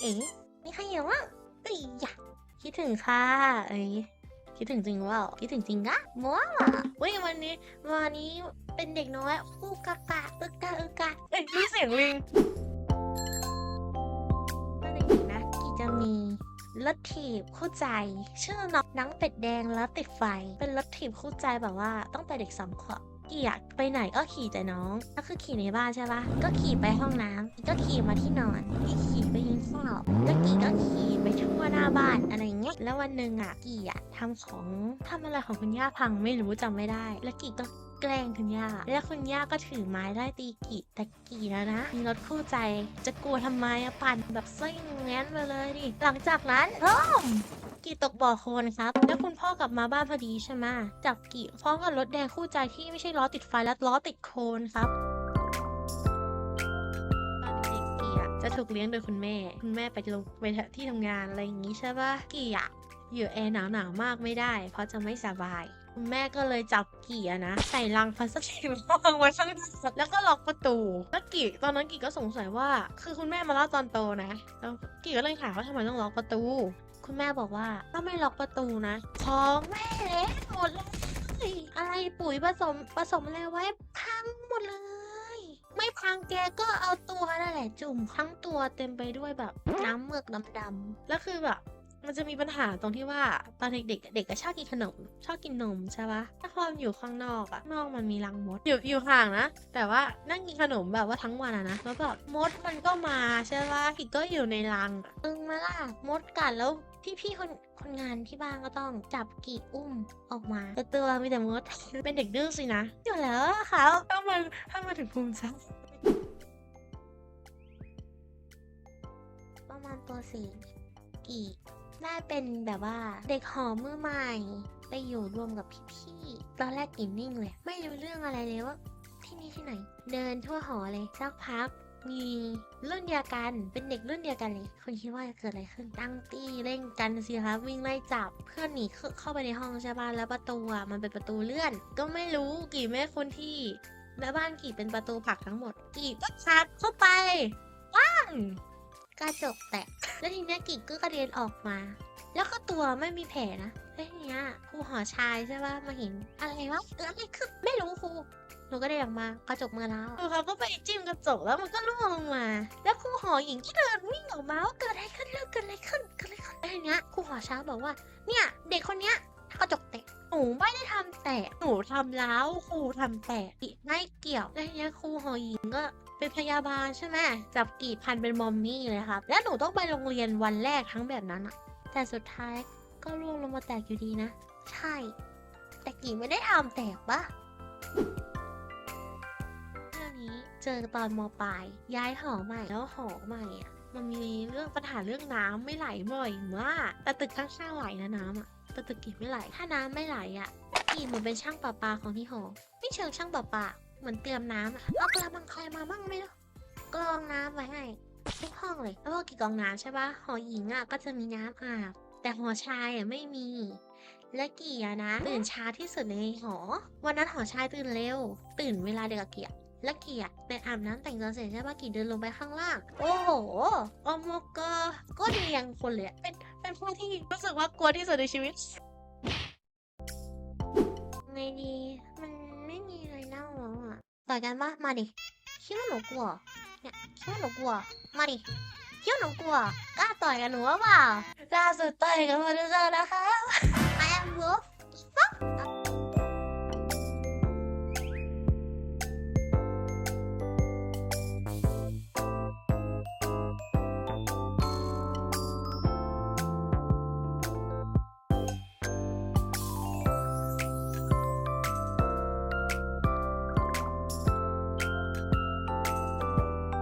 เอ๋มีใครอยู่บ้างเอ้ยยะคิดถึงค่ะเอ้ยคิดถึงจริงว่าคิดถึงจริงอะมัวเว้ยวันนี้วันนี้เป็นเด็กน้อยคู่กะกะอึกกะอึกกะเอ้ยมีเสียงลิงตอนเด็กๆนะกีจะมีรถถีบคู่ใจ ชื่อน้องนังเป็ดแดงแล้วติดไฟ เป็นรถถีบคู่ใจแบบว่าตั้งแต่เด็กสองขวบ กีอยากไปไหนก็ขี่แต่น้อง ก็คือขี่ในบ้านใช่ปะก็ขี่ไปห้องน้ำก็ขี่มาที่นอนกีขี่ไปกินข้าวแล้วกี่ก็ขี่ไปทั่วหน้าบ้านอะไรเงี้ย แล้ววันหนึ่งอะกี่อะทำของทำอะไรของคุณย่าพังไม่รู้จำไม่ได้ แล้วกี่ก็แกล้งคุณย่า แล้วคุณย่าก็ถือไม้ไล่ตีกีแต่กีแล้วนะ มีรถคู่ใจ จะกลัวทำไมอะปั่นแบบซิ่งแง้นมาเลยดิ หลังจากนั้นร่ม กีตกบ่อโคลนครับ แล้วคุณพ่อกลับมาบ้านพอดีใช่ไหมจับกีพร้อมกับรถแดงคู่ใจที่ไม่ใช่ล้อติดไฟแล้วล้อติดโคลนครับตอนเด็กกี่ะจะถูกเลี้ยงโดยคุณแม่ คุณแม่ไปลงไปที่ทำงานอะไรอย่างงี้ใช่ปะกี่อะอยู่แอร์หนาวหนาวมากไม่ได้ เพราะจะไม่สบาย คุณแม่ก็เลยจับกี่อะนะ ใส่ลังพลาสติกวางไว้ข้างหน้าแล้วก็ล็อกประตูแล้วกี่ตอนนั้นกี่ก็สงสัยว่า คือคุณแม่มาเล่าตอนโตนะแล้วกี่ก็เลยถามว่าทำไมต้องล็อกประตู คุณแม่บอกว่าถ้าไม่ล็อกประตูนะ ของแม่เละหมดเลยอะไรปุ๋ยผสมผสมอะไรไว้พังหมดเลย ไม่พังแกก็เอาตัวนั่นแหละจุ่มทั้งตัวเต็มไปด้วยแบบน้ำเมือกดำๆแล้วคือแบบมันจะมีปัญหาตรงที่ว่าตอนเด็กๆเด็กก็ชอบกินขนม ชอบกินนมใช่ปะถ้าพอมันอยู่ข้างนอกอะนอกมันมีรังมดอยู่อยู่ห่างนะ แต่ว่านั่งกินขนมแบบว่าทั้งวันอะนะแล้วแบบมดมันก็มาใช่ปะกิกก็อยู่ในรังอะตึงมาล่ะมดกัดแล้ว พี่ๆคนคนงานที่บ้านก็ต้องจับกี่อุ้มออกมาแต่ตัวมีแต่มด เป็นเด็กดื้อสินะอยู่แล้วอะค่ะถ้ามันถ้ามาถึงภูมิใจประมาณตัวสี่กี่ได้เป็นแบบว่าเด็กหอมือใหม่ไปอยู่รวมกับพี่ๆตอนแรกกินนิ่งเลย ไม่รู้เรื่องอะไรเลยว่าที่นี่ที่ไหน เดินทั่วหอเลยสักพัก มีรุ่นเดียวกัน เป็นเด็กรุ่นเดียวกันเลย คุณคิดว่าจะเกิดอะไรขึ้น ตั้งตี้เล่นกันสิคะวิ่งไล่จับ เพื่อนหนีเข้าไปในห้องใช่ป่ะแล้วประตูอะมันเป็นประตูเลื่อน ก็ไม่รู้กี่แม่คนที่และบ้านกี่เป็นประตูผักทั้งหมด กี่ก็ชัดเข้าไปว้างกระจกแตกแล้วทีเนี้ยกิ่งก็กระเด็นออกมา แล้วก็ตัวไม่มีแผลนะแล้วทีเนี้ยครูหอชายใช่ป่ะมาเห็นอะไรวะเกิดอะไรขึ้นไม่รู้ครู นูก็เดินออกมากระจกมือแล้วครูเขาก็ไปจิ้มกระจกแล้วมันก็ร่วงลงมา แล้วครูหอหญิงก็เดินวิ่งออกมาว่าเกิดอะไรขึ้นเรื่องเกิดอะไรขึ้นเกิดอะไรขึ้นแล้เนี้ยครูหอช้างบอกว่า เนี่ยเด็กคนเนี้ยกระจกแตกหนูไม่ได้ทำแตกหนูทำแล้วครูทำแตกอีกไม่เกี่ยวแล้วทีเนี้ยครูหอหญิงก็เป็นพยาบาลใช่ไหมจับกี่พันเป็นมอมมี่เลยครับ แล้วหนูต้องไปโรงเรียนวันแรกทั้งแบบนั้นอะแต่สุดท้ายก็ร่วงลงมาแตกอยู่ดีนะ ใช่ แต่กี่ไม่ได้ทำแตกปะ เจอตอนมปลาย ย้ายหอใหม่แล้วหอใหม่อะมันมีเรื่องปัญหาเรื่องน้ำไม่ไหลบ่อยมากแต่ตึกข้างๆไหลนะน้ำอะแต่ตึกกี่ไม่ไหล ถ้าน้ำไม่ไหลอะกี่เหมือนเป็นช่างประปาของที่หอไม่เชิงช่างประปาเหมือนเตรียมน้ำอะเอากระมังใครมาบ้างไม่รู้กรองน้ำไว้ให้ทุกห้องเลย แล้วพอกี่กรองน้ำใช่ปะหอหญิงอะก็จะมีน้ำอาบแต่หอชายอะไม่มีและกี่อะนะตื่นช้าที่สุดในหอ วันนั้นหอชายตื่นเร็ว ตื่นเวลาเดียวกับเกียร์ และเกียร์ไปอาบน้ำแต่งตัวเสร็จใช่ปะกี่เดินลงไปข้างล่าง โอ้โหออมกอก็เรียงคนเลยอะเป็นเป็นพวกที่รู้สึกว่ากลัวที่สุดในชีวิตไงดีมันไม่มีอะไรเล่าแล้วอะต่อยกันปะมาดิคิดว่าหนูกลัวเนี่ยคิดว่าหนูกลัวมาดิคิดว่าหนูกลัวกล้าต่อยกันหนูหรือเปล่าล่าสุดต่อยกันมาดูเจอนะคะ I am wolf